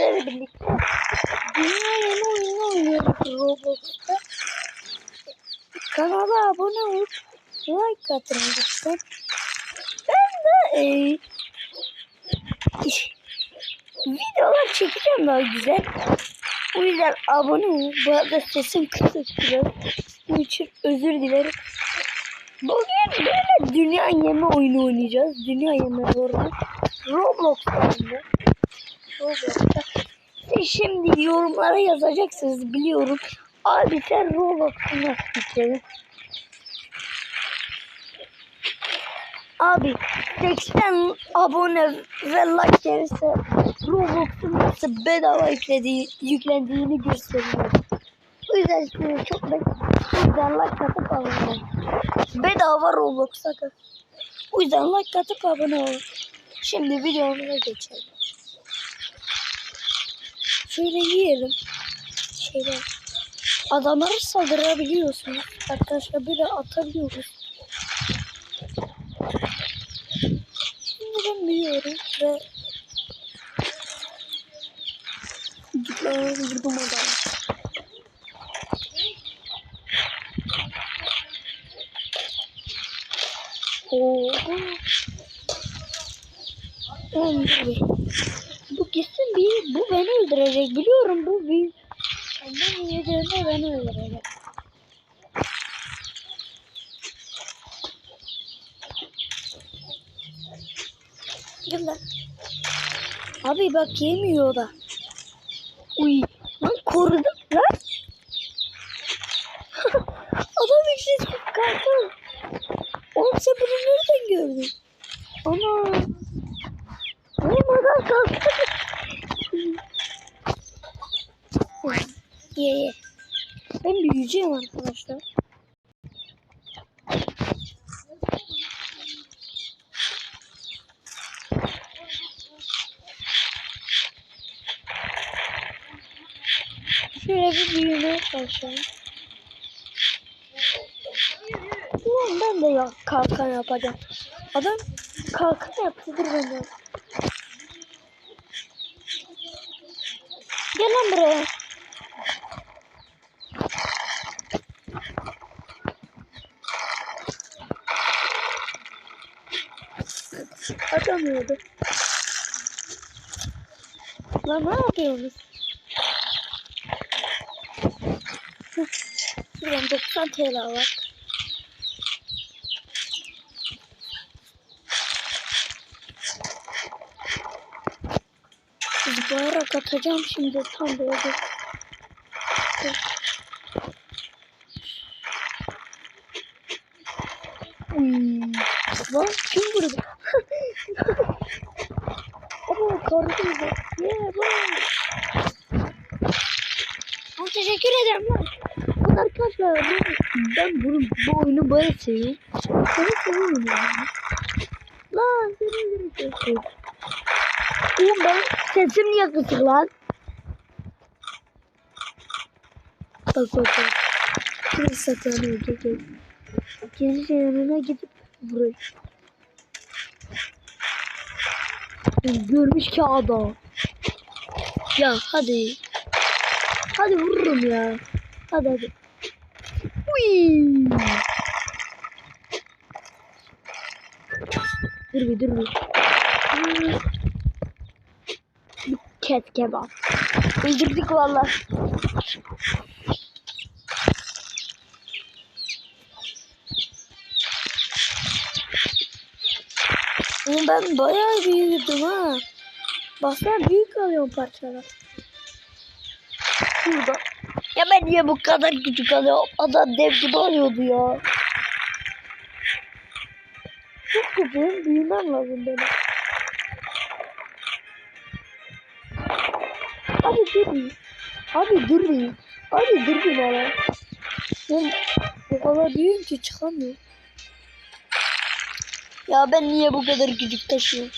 birlikte dünya yeni oyunu oynuyoruz Roblox'ta. Kanala abone olup like atın lütfen. Ben de e, videolar çekeceğim daha güzel. O yüzden abone olun. Bu arada sesim kısık biraz. Bunun için özür dilerim. Bugün böyle dünya yeme oyunu oynayacağız. Dünya yeme doğru. Roblox'ta oynayacağız. Roblox'ta. Siz şimdi yorumlara yazacaksınız biliyorum. Abi sen Roblox'u nasıl? Abi 80 abone ve like gelirse Roblox'un nasıl bedava yüklediği, yüklendiğini gösteriyor. O yüzden size çok yüzden like atıp abone olun. Bedava Roblox sakın. O yüzden like atıp abone olun. Şimdi videomuza geçelim. Şöyle yiyelim. Şeyler. Adamları saldırabiliyorsunuz. Arkadaşlar böyle atabiliyoruz. Şimdi ben büyüyorum ve Git lan vurdum adamı. Oo. Oğlum bu, bu gitsin bir bu beni öldürecek biliyorum bu bir ondan yediğinde beni öldürecek. Gel lan. Abi bak yemiyor o da. Uy lan korudum lan. Adam işte kalktı. Oğlum sen bunu nereden gördün? Ana. Oğlum adam kalktı. ye ye. Ben büyüyeceğim arkadaşlar. Şöyle bir çalışalım. Ulan ben de ya kalkan yapacağım. Adam kalkan yaptı dur ben de. Gel lan buraya. Atamıyordu. Lan ne yapıyorsunuz? Şuradan 90 TL var. Zıplayarak atacağım şimdi tam böyle. Uy. Lan kim vurdu? Ama kardım da. Yeah, bak. Ama teşekkür ederim lan. Bak arkadaşlar ben, bu oyunu böyle seviyorum. Seni seviyorum yani. Lan seni seviyorum. Oğlum ben sesim niye kısık lan? Bak bak bak. Şimdi satın ödeyecek. Gezi yanına gidip vuruyor. Görmüş ki adam. Ya hadi. Hadi vururum ya. Hadi hadi. Dur bir dur bir. Bir ket kebap. Öldürdük valla. Oğlum ben bayağı büyüdüm ha. Baksana büyük alıyorum parçalar. Şurada. Ya ben niye bu kadar küçük alıyorum? Adam dev gibi alıyordu ya. Çok küçüğüm. Büyümem lazım benim. Abi dur bir. Abi dur bir. Abi dur bir bana. Ben o kadar büyüğüm ki çıkamıyorum. Ya ben niye bu kadar küçük taşıyorum?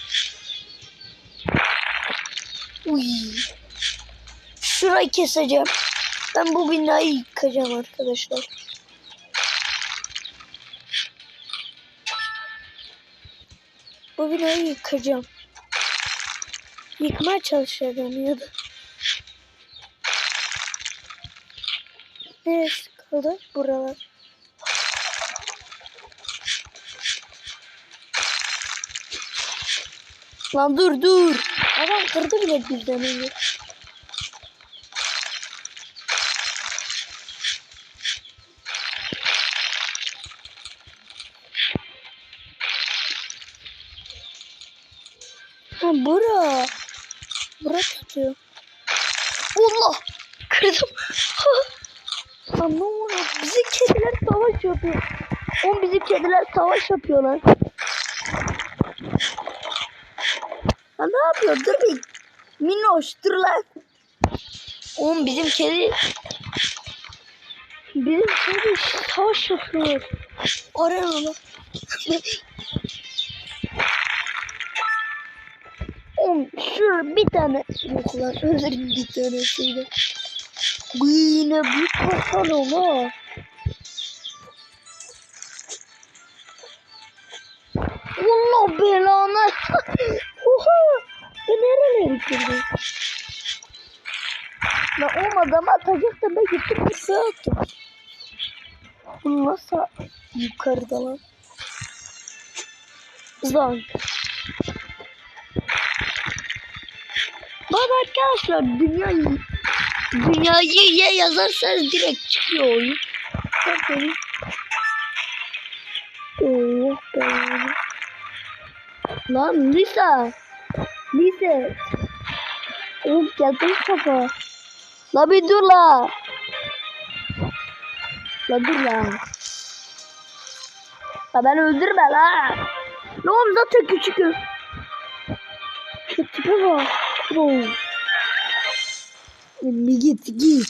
Uy. Şurayı keseceğim. Ben bu binayı yıkacağım arkadaşlar. Bu binayı yıkacağım. Yıkmaya çalışıyordum ya da. Neresi kaldı? Buralar. Lan dur dur. Adam kırdı bile bizden önce. Ha bura. Bura tutuyor. Allah! Kırdım. Lan oluyor? Bizim kediler savaş yapıyor. Oğlum bizim kediler savaş yapıyorlar. Ya ne yapıyor? Dur bir. Minnoş dur lan. Oğlum bizim kedi... Bizim kedi savaş yapıyor. Arenada. Oğlum şurada bir tane yok lan. Ölürüm bir tanesiyle. Bu yine büyük kasan ola. Allah belanı. Oha. Ben nerelere girdim? Ben olmadan atacak da ben gittim bir şey attım. Bu nasıl yukarıda lan? Zank. Arkadaşlar dünyayı dünyayı ye yazarsanız direkt çıkıyor oyun. Bakın. Oh be. Lan Lisa. Lisa. Oğlum geldim kafa. La bir dur la. La dur la. La beni öldürme la. Ne oğlum zaten küçüküm. Şu tipe bak. Oh. Bir git git.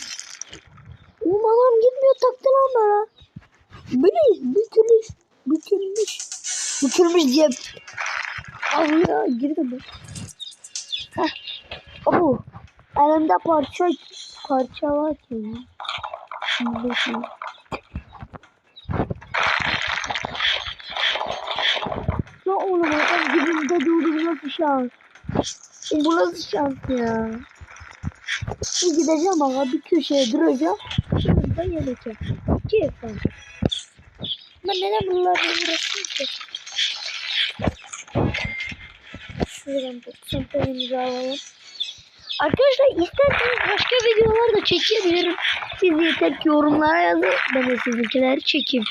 Oğlum adam gitmiyor taktı lan bana. Bu ne? Bükülmüş. Bükülmüş. Bükülmüş diye. Al ya girdim ben. Heh. Oh. Elimde parça parça var ki. ya. Şimdi bakayım. Ya oğlum adam dibimde durdu bu nasıl şans? Bu nasıl şans ya? Bir gideceğim ama bir köşeye duracağım. Şurada yeneceğim. Keyiflen. Ben neden bunlarla uğraşayım ki? Şuradan bu payımızı alalım. Arkadaşlar isterseniz başka videolar da çekebilirim. Siz yeter ki yorumlara yazın. Ben de sizinkileri çekeyim.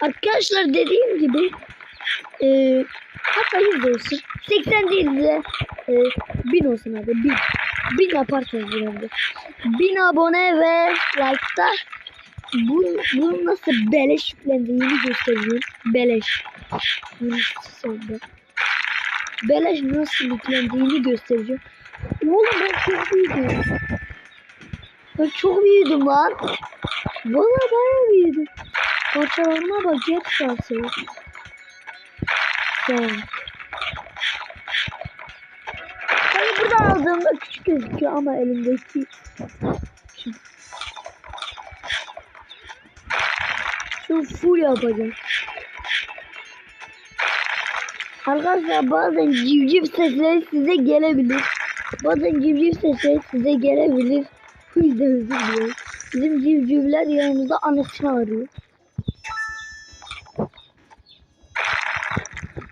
Arkadaşlar dediğim gibi e, hatta 100 olsun. 80 değil de e, 1000 olsun hadi. 1000. 1000 yaparsanız herhalde. 1000 abone ve like'da bu, bu nasıl beleş yüklendiğini göstereceğim. Beleş. Sonunda. Beleş nasıl yüklendiğini göstereceğim. Oğlum ben çok büyüdüm. Ben çok büyüdüm lan. Valla bayağı büyüdüm. Parçalarına bak jet şansı. Sen. Hani buradan aldığımda küçük gözüküyor ama elimdeki şu, şu full yapacağım. Arkadaşlar bazen civciv sesleri size gelebilir. Bazen civciv sesleri size gelebilir. Bu yüzden diliyorum. Bizim civcivler yanımızda annesini arıyor.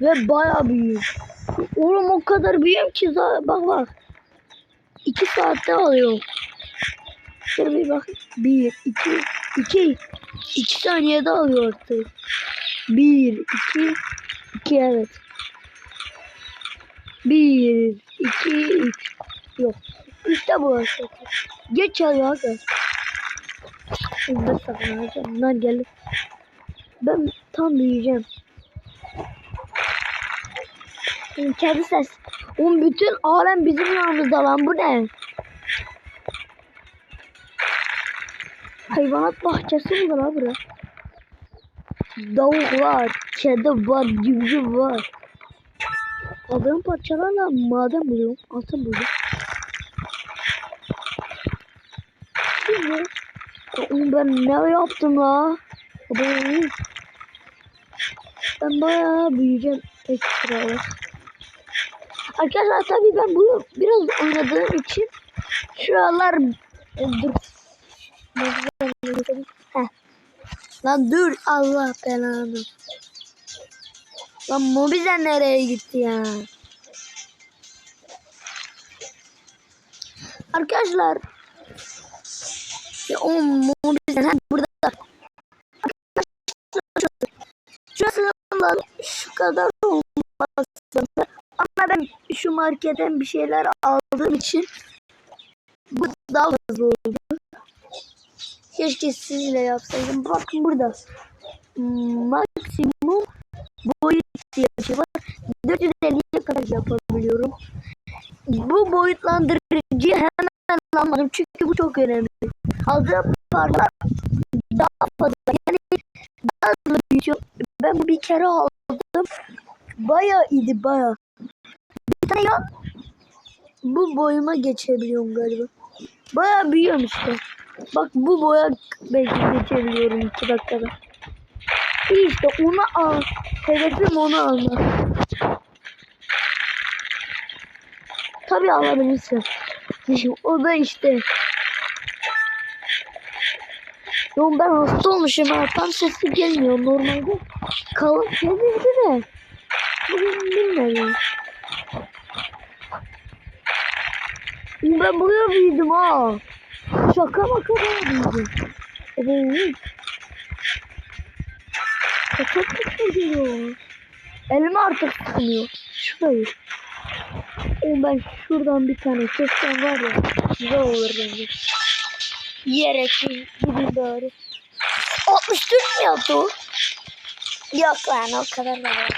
Ve bayağı büyük. Oğlum o kadar büyüğüm ki za- bak bak. İki saatte alıyor. Dur bir bak. Bir, iki, iki. İki saniyede alıyor artık. Bir, iki, iki evet. Bir, iki, üç. Yok. İşte bu artık. Geç çalıyor arkadaş. Şimdi saklanacağım. Bunlar geldi. Ben tam büyüyeceğim. Kedi ses. Oğlum bütün alem bizim yanımızda lan bu ne? Hayvanat bahçesi mi lan bura? Davuk var, kedi var, civciv var. Aldığım parçalarla maden buluyorum, altın buluyorum. Şimdi, oğlum ben ne yaptım la? Ben, ben bayağı büyüyeceğim ekstra olarak. Arkadaşlar tabii ben bunu biraz oynadığım için şu anlar e, dur. Lan dur Allah belanı. Lan mobizen nereye gitti ya? Arkadaşlar ya o mobizen ha burada. Şurası lan şu kadar olmaz. Şu marketten bir şeyler aldığım için bu daha fazla oldu. Keşke sizinle yapsaydım. Bakın burada. Maksimum boyut ihtiyacı var. 450'ye kadar yapabiliyorum. Bu boyutlandırıcıyı hemen almadım. Çünkü bu çok önemli. Aldığım paralar daha fazla. Yani daha hızlı büyüyor. Ben bu bir kere aldım. Bayağı iyiydi bayağı. Ya bu boyuma geçebiliyorum galiba. Bayağı büyüyorum işte. Bak bu boya belki geçebiliyorum 2 dakikada. İşte onu al. Hedefim onu almak. Tabii alabilirsin. O da işte. Yo ben hasta olmuşum ha. Tam sesi gelmiyor normalde. Kalın gelirdi de. Bugün bilmiyorum. Ben buraya büyüdüm ha. Şaka maka ben büyüdüm. Evet. Çok kötü geliyor. Elime artık sıkılıyor. Şurayı. Oğlum ben şuradan bir tane kessem var ya. Güzel olur bence. Yiyerek gideyim bari. 64 mi yaptı o? Yok lan o kadar da yok.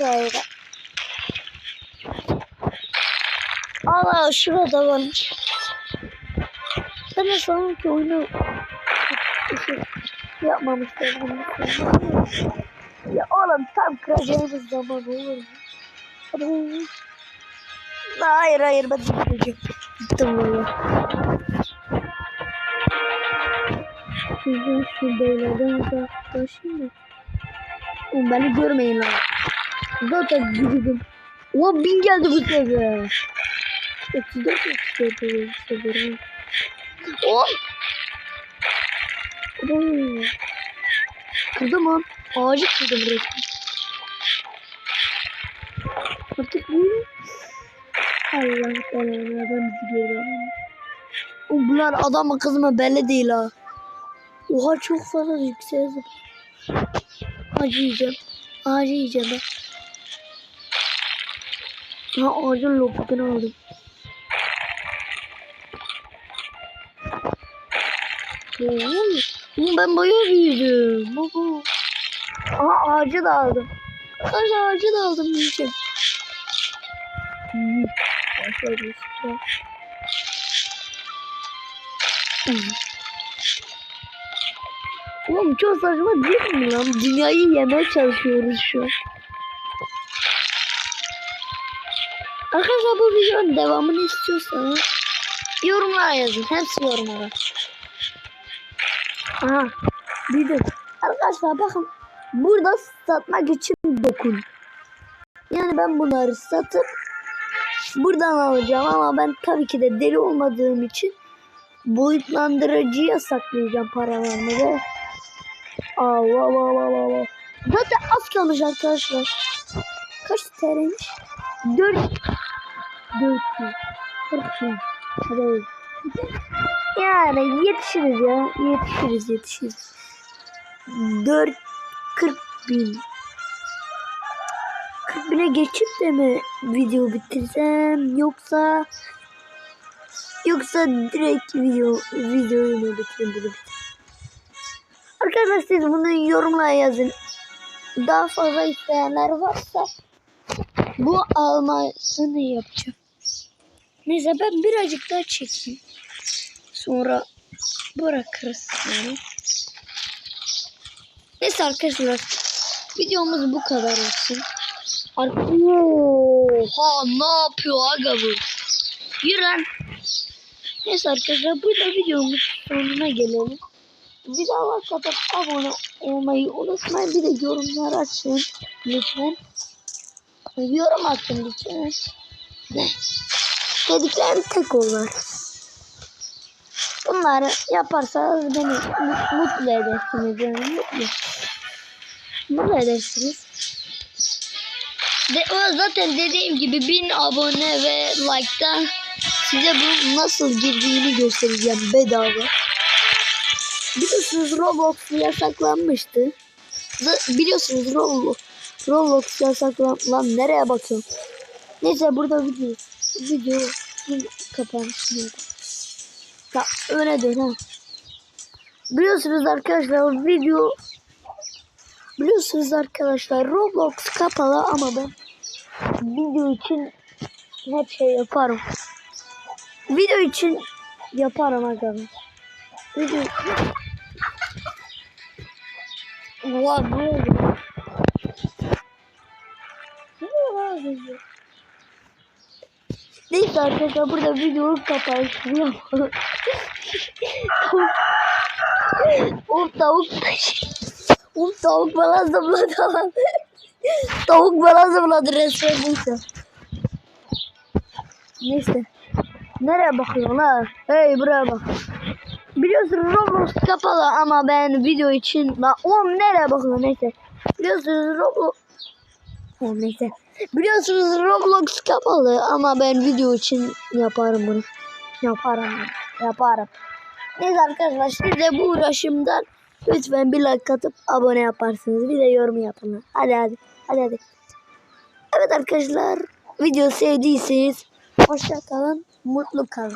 Şurayı da. Allah şurada varmış. Ben de sanırım ki oyunu yapmamışlar. Ya oğlum tam kıracağımız zaman olur mu? Hayır hayır ben gideceğim. Gittim valla. Sizin şu beylerden uzaklaşın da. Beni görmeyin lan. Zaten gidiyorum. O bin geldi bu sefer. 34 34 34 Oy. Oy. Kırdım lan. Ağacı kırdım resmen. Artık bu Allah belanı adam gidiyor. Bunlar adam mı belli değil ha. Oha çok fazla yüksek. Acı yiyeceğim. Acı yiyeceğim ben. Ha ağacın lobukunu aldım. Oğlum ben bayağı büyüdüm. Baba. Aha ağacı da aldım. Ağacı, ağacı da aldım yiyeceğim. Hmm. Şöyle. Oğlum çok saçma değil mi lan? Dünyayı yemeye çalışıyoruz şu an. Arkadaşlar bu videonun devamını istiyorsanız yorumlara yazın. Hepsi yorumlara. Aha. Büyüdüm. Arkadaşlar bakın. Burada satmak için dokun. Yani ben bunları satıp buradan alacağım ama ben tabii ki de deli olmadığım için boyutlandırıcıya saklayacağım paralarımı ve Allah Allah Allah Allah. Zaten az kalmış arkadaşlar. Kaç TL'ymiş? 4 4 40 Hadi. Yani yetişiriz ya. Yetişiriz yetişiriz. 4 40 bin. 40 bine geçip de mi video bitirsem yoksa yoksa direkt video videoyu mu bitireyim Arkadaşlar siz bunu yorumlara yazın. Daha fazla isteyenler varsa bu almasını yapacağım. Neyse ben birazcık daha çekeyim. Sonra bırakırız yani. Neyse arkadaşlar. Videomuz bu kadar olsun. Oha ne yapıyor aga bu? Yürü. Neyse arkadaşlar burada videomuz sonuna gelelim. videoya katıp abone olmayı unutmayın. Bir de yorumlar açın lütfen. Yorum atın lütfen. Dediklerim tek olur. Bunları yaparsanız beni mu- mutlu edersiniz. Yani mutlu. Mutlu edersiniz. De, zaten dediğim gibi 1000 abone ve like'da size bu nasıl girdiğini göstereceğim bedava. Biliyorsunuz Roblox yasaklanmıştı. Biliyorsunuz Roblox, Roblox yasaklan... Lan nereye bakıyorum? Neyse burada video. Video kapanmış. Ya öne dön ha. Biliyorsunuz arkadaşlar video Biliyorsunuz arkadaşlar Roblox kapalı ama ben video için hep şey yaparım. Video için yaparım arkadaşlar. Video Ulan ne oldu? Ne oldu? Neyse arkadaşlar burada videoyu yapalım. Oğlum tavuk Oğlum tavuk bana zıpladı lan. tavuk bana zıpladı resmen neyse. Neyse. Nereye bakıyorsun ha? Hey buraya bak. Biliyorsunuz Roblox kapalı ama ben video için... Lan oğlum nereye bakıyorsun neyse. Biliyorsunuz Roblox... Oğlum neyse. Biliyorsunuz Roblox kapalı ama ben video için yaparım bunu. Yaparım. Yaparım. Neyse arkadaşlar siz de bu uğraşımdan lütfen bir like atıp abone yaparsınız. Bir de yorum yapın. Hadi hadi. Hadi hadi. Evet arkadaşlar video sevdiyseniz hoşça kalın. Mutlu kalın.